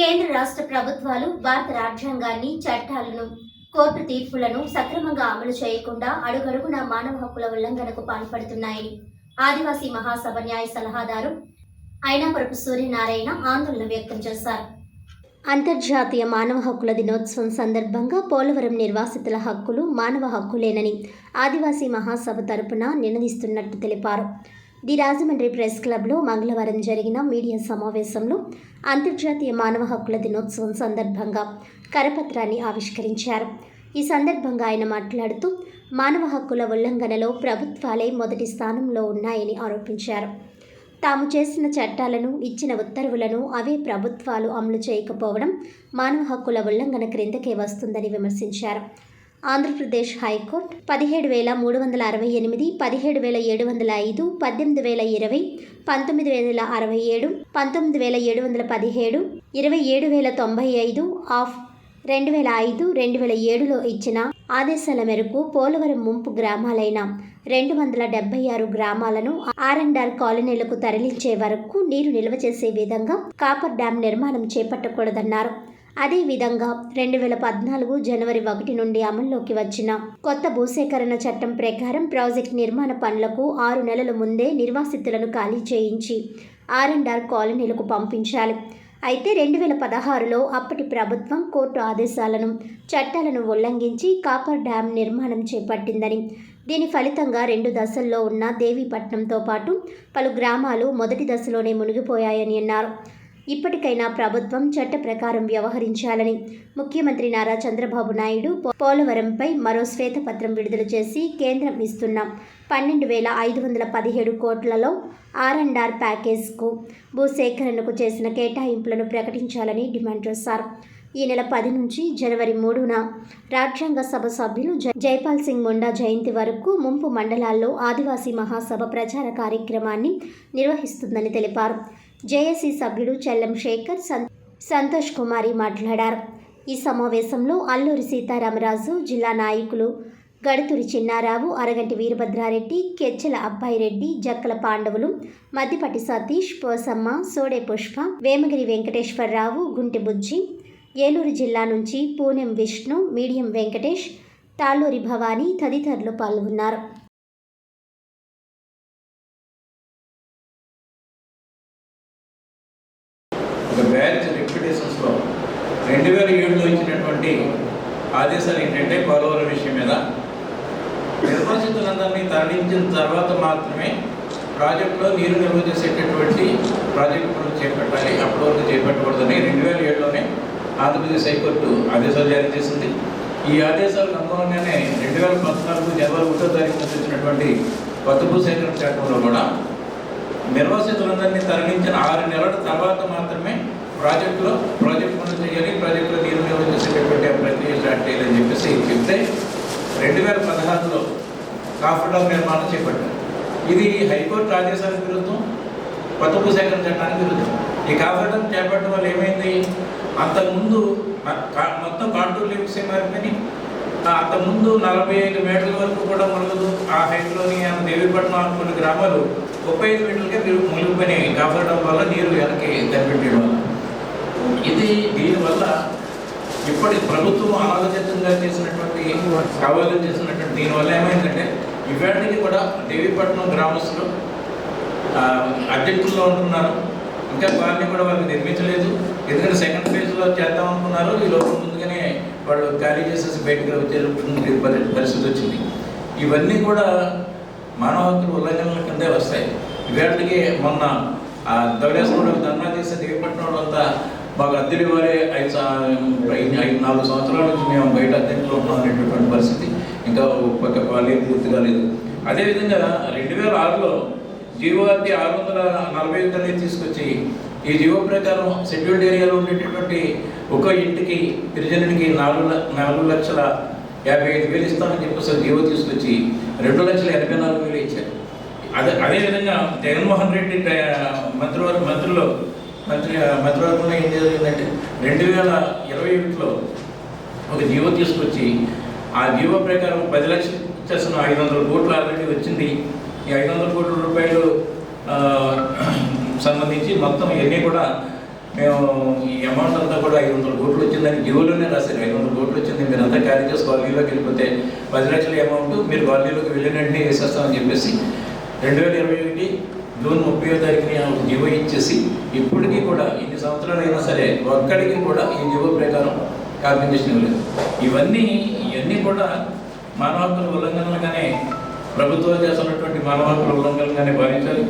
కేంద్ర రాష్ట్ర ప్రభుత్వాలు భారత రాజ్యాంగాన్ని చట్టాలను కోర్టు తీర్పులను సక్రమంగా అమలు చేయకుండా అడుగడుగున మానవ హక్కుల ఉల్లంఘనకు పాల్పడుతున్నాయని ఆదివాసీ మహాసభ న్యాయ సలహాదారు అయినాపరపు సూర్యనారాయణ ఆందోళన వ్యక్తం చేశారు. అంతర్జాతీయ మానవ హక్కుల దినోత్సవం సందర్భంగా పోలవరం నిర్వాసితుల హక్కులు మానవ హక్కులేనని ఆదివాసీ మహాసభ తరపున నినదిస్తున్నట్టు తెలిపారు. ది రాజమండ్రి ప్రెస్ క్లబ్లో మంగళవారం జరిగిన మీడియా సమావేశంలో అంతర్జాతీయ మానవ హక్కుల దినోత్సవం సందర్భంగా కరపత్రాన్ని ఆవిష్కరించారు. ఈ సందర్భంగా ఆయన మాట్లాడుతూ మానవ హక్కుల ఉల్లంఘనలో ప్రభుత్వాలే మొదటి స్థానంలో ఉన్నాయని ఆరోపించారు. తాము చేసిన చట్టాలను ఇచ్చిన ఉత్తర్వులను అవే ప్రభుత్వాలు అమలు చేయకపోవడం మానవ హక్కుల ఉల్లంఘన క్రిందకే వస్తుందని విమర్శించారు. ఆంధ్రప్రదేశ్ హైకోర్టు పదిహేడు వేల మూడు వందల అరవై ఎనిమిది పదిహేడు వేల ఏడు వందల ఐదు పద్దెనిమిది వేల ఇరవై పంతొమ్మిది వేల అరవై ఏడు పంతొమ్మిది వేల ఏడు వందల పదిహేడు ఇరవై ఏడు వేల తొంభై ఐదు ఆఫ్ రెండు వేల ఐదు రెండు వేల ఏడులో ఇచ్చిన ఆదేశాల మేరకు పోలవరం ముంపు గ్రామాలైన రెండు వందల డెబ్బై ఆరు గ్రామాలను ఆర్ఎండ్ఆర్ కాలనీలకు తరలించే వరకు నీరు నిల్వ చేసే విధంగా కాపర్ డ్యాం నిర్మాణం చేపట్టకూడదన్నారు. అదేవిధంగా రెండు వేల పద్నాలుగు జనవరి ఒకటి నుండి అమల్లోకి వచ్చిన కొత్త భూసేకరణ చట్టం ప్రకారం ప్రాజెక్ట్ నిర్మాణ పనులకు ఆరు నెలల ముందే నిర్వాసితులను ఖాళీ చేయించి ఆర్ అండ్ ఆర్ కాలనీలకు పంపించాలి. అయితే రెండు వేల పదహారులో అప్పటి ప్రభుత్వం కోర్టు ఆదేశాలను చట్టాలను ఉల్లంఘించి కాపర్ డ్యాం నిర్మాణం చేపట్టిందని దీని ఫలితంగా రెండు దశల్లో ఉన్న దేవీపట్నంతో పాటు పలు గ్రామాలు మొదటి దశలోనే మునిగిపోయాయని అన్నారు. ఇప్పటికైనా ప్రభుత్వం చట్ట ప్రకారం వ్యవహరించాలని ముఖ్యమంత్రి నారా చంద్రబాబు నాయుడు పోలవరంపై మరో శ్వేతపత్రం విడుదల చేసి కేంద్రం ఇస్తున్న. పన్నెండు వేల ఐదు వందల పదిహేడు కోట్లలో ఆర్ అండ్ ఆర్ ప్యాకేజ్కు భూసేకరణకు చేసిన కేటాయింపులను ప్రకటించాలని డిమాండ్ చేశారు. ఈ నెల పది నుంచి జనవరి మూడున రాజ్యాంగ సభ సభ్యులు జైపాల్ సింగ్ ముండా జయంతి వరకు ముంపు మండలాల్లో ఆదివాసీ మహాసభ ప్రచార కార్యక్రమాన్ని నిర్వహిస్తుందని తెలిపారు. జేఏసీ సభ్యుడు చెల్లం శేఖర్ సంతోష్ కుమారి మాట్లాడారు. ఈ సమావేశంలో అల్లూరి సీతారామరాజు జిల్లా నాయకులు గడుతురి చిన్నారావు అరగంటి వీరభద్రారెడ్డి కెచ్చల అబ్బాయిరెడ్డి జక్కల పాండవులు మద్దిపట్టి సతీష్ పోసమ్మ సోడే పుష్ప వేమగిరి వెంకటేశ్వరరావు గుంటి బుజ్జి ఏలూరు జిల్లా నుంచి పూనెం విష్ణు మీడియం వెంకటేష్ తాళూరి భవానీ తదితరులు పాల్గొన్నారు. ఒక బ్యాచ్ రెప్యుటేషన్స్లో రెండు వేల ఏడులో ఇచ్చినటువంటి ఆదేశాలు ఏంటంటే పోలవరం విషయం మీద. నిర్వాసితులందరినీ తరలించిన తర్వాత మాత్రమే ప్రాజెక్టులో నీరు నిల్వ చేసేటటువంటి ప్రాజెక్టు పనులు చేపట్టాలి. అప్పటి వరకు చేపట్టకూడదని రెండు వేల ఏడులోనే ఆంధ్రప్రదేశ్ హైకోర్టు ఆదేశాలు జారీ చేసింది. ఈ ఆదేశాలకు అనుగుణంగానే రెండు వేల పద్నాలుగు జనవరి ఒకటో తారీఖున వచ్చినటువంటి కొత్త భూసేకరణ చట్టంలో కూడా నిర్వాసితులందరినీ తరలించిన ఆరు నెలల తర్వాత మాత్రమే ప్రాజెక్టులో ప్రాజెక్ట్ పనులు చేయాలి ప్రాజెక్టులో నీరు నిల్వ చేసేటటువంటి ఆ ప్రక్రియ స్టార్ట్ చేయాలని చెప్పేసి చెప్తే రెండు వేల పదహారులో కాఫర్ నిర్మాణం చేపట్టారు. ఇది హైకోర్టు ఆదేశాలకు విరుద్ధం కొత్త భూసేకరణ చట్టానికి విరుద్ధం. ఈ కాఫర్ చేపట్టడం వల్ల ఏమైంది? అంతకుముందు మొత్తం కాంటూర్ లిమిట్స్ ఏమైపోయినాయి అంతకుముందు నలభై ఐదు మీటర్ల వరకు కూడా మునగదు. ఆ హైట్లోని దేవీపట్నం కొన్ని గ్రామాలు ముప్పై ఐదు మీటర్లకే మీరు మునిగిపోయినాయి. కాపాడడం వల్ల నీరు వెనక్కి దరిపెట్టడం వల్ల. ఇది దీనివల్ల ఇప్పటి ప్రభుత్వం ఆలోచితంగా చేసినటువంటి కావాలని చేసినటువంటి దీనివల్ల ఏమైందంటే ఇవాటికి కూడా దేవీపట్నం గ్రామస్తులు ఆ, ఉంటున్నారు. ఇంకా వారిని కూడా వాళ్ళకి నిర్మించలేదు. ఎందుకంటే సెకండ్ ఫేజ్లో చేద్దాం అనుకున్నారు. ఈ లోపల ముందుగానే వాళ్ళు ఖాళీ చేసేసి బయటకు వచ్చే పరిస్థితి వచ్చింది. ఇవన్నీ కూడా మానవ హక్కుల ఉల్లంఘనల కిందే వస్తాయి. ఇవాటికి మొన్న ఆ ధర్నా చేసే దేవపట్నం అంతా మాకు అద్దెలు ఇవ్వాలి. ఐదు ఐదు ఐదు నాలుగు సంవత్సరాల నుంచి మేము బయట అద్దెంట్లో ఉన్నాం అనేటటువంటి పరిస్థితి. ఇంకా ఒక కాలేదు పూర్తి కాలేదు అదేవిధంగా రెండు వేల ఆరులో జీవో ఆరు వందల నలభై ఐదు తీసుకొచ్చి ఈ జీవో ప్రకారం షెడ్యూల్డ్ ఏరియాలో ఉండేటటువంటి ఒక ఇంటికి గిరిజనుడికి నాలుగు నాలుగు లక్షల యాభై ఐదు వేలు ఇస్తామని చెప్పేసి జీవో తీసుకొచ్చి రెండు లక్షల ఎనభై నాలుగు వేలు ఇచ్చారు. అదే అదేవిధంగా జగన్మోహన్ రెడ్డి మంత్రివర్గ మంత్రులు మంత్రి మంత్రివర్గంలో ఏం జరిగిందంటే రెండు వేల ఇరవై ఒకటిలో ఒక జీవో తీసుకొచ్చి ఆ జీవో ప్రకారం పది లక్షలు చేస్తున్న ఐదు వందల కోట్లు ఆల్రెడీ వచ్చింది. ఈ ఐదు వందల కోట్ల రూపాయలు సంబంధించి మొత్తం ఇవన్నీ కూడా మేము ఈ అమౌంట్ అంతా కూడా ఐదు వందల కోట్లు వచ్చిందని జీవోలోనే రాశారు. ఐదు వందల కోట్లు వచ్చింది మీరు అంతా క్యారీ చేసి కాలనీలోకి వెళ్ళిపోతే పది లక్షల అమౌంట్ మీరు కాలనీలోకి వెళ్ళిన వెంటనే వేసేస్తామని చెప్పేసి రెండు వేల ఇరవై ఒకటి జూన్ ముప్పై తారీఖుని ఆ జీవో ఇచ్చేసి ఇప్పటికీ కూడా ఇన్ని సంవత్సరాలు అయినా సరే ఒక్కడికి కూడా ఈ జీవో ప్రకారం కాంపెన్సేషన్ ఇవ్వలేదు. ఇవన్నీ ఇవన్నీ కూడా మానవ హక్కుల ఉల్లంఘనలుగానే ప్రభుత్వం చేస్తున్నటువంటి మానవ హక్కుల ఉల్లంఘనలుగానే భావించాలి.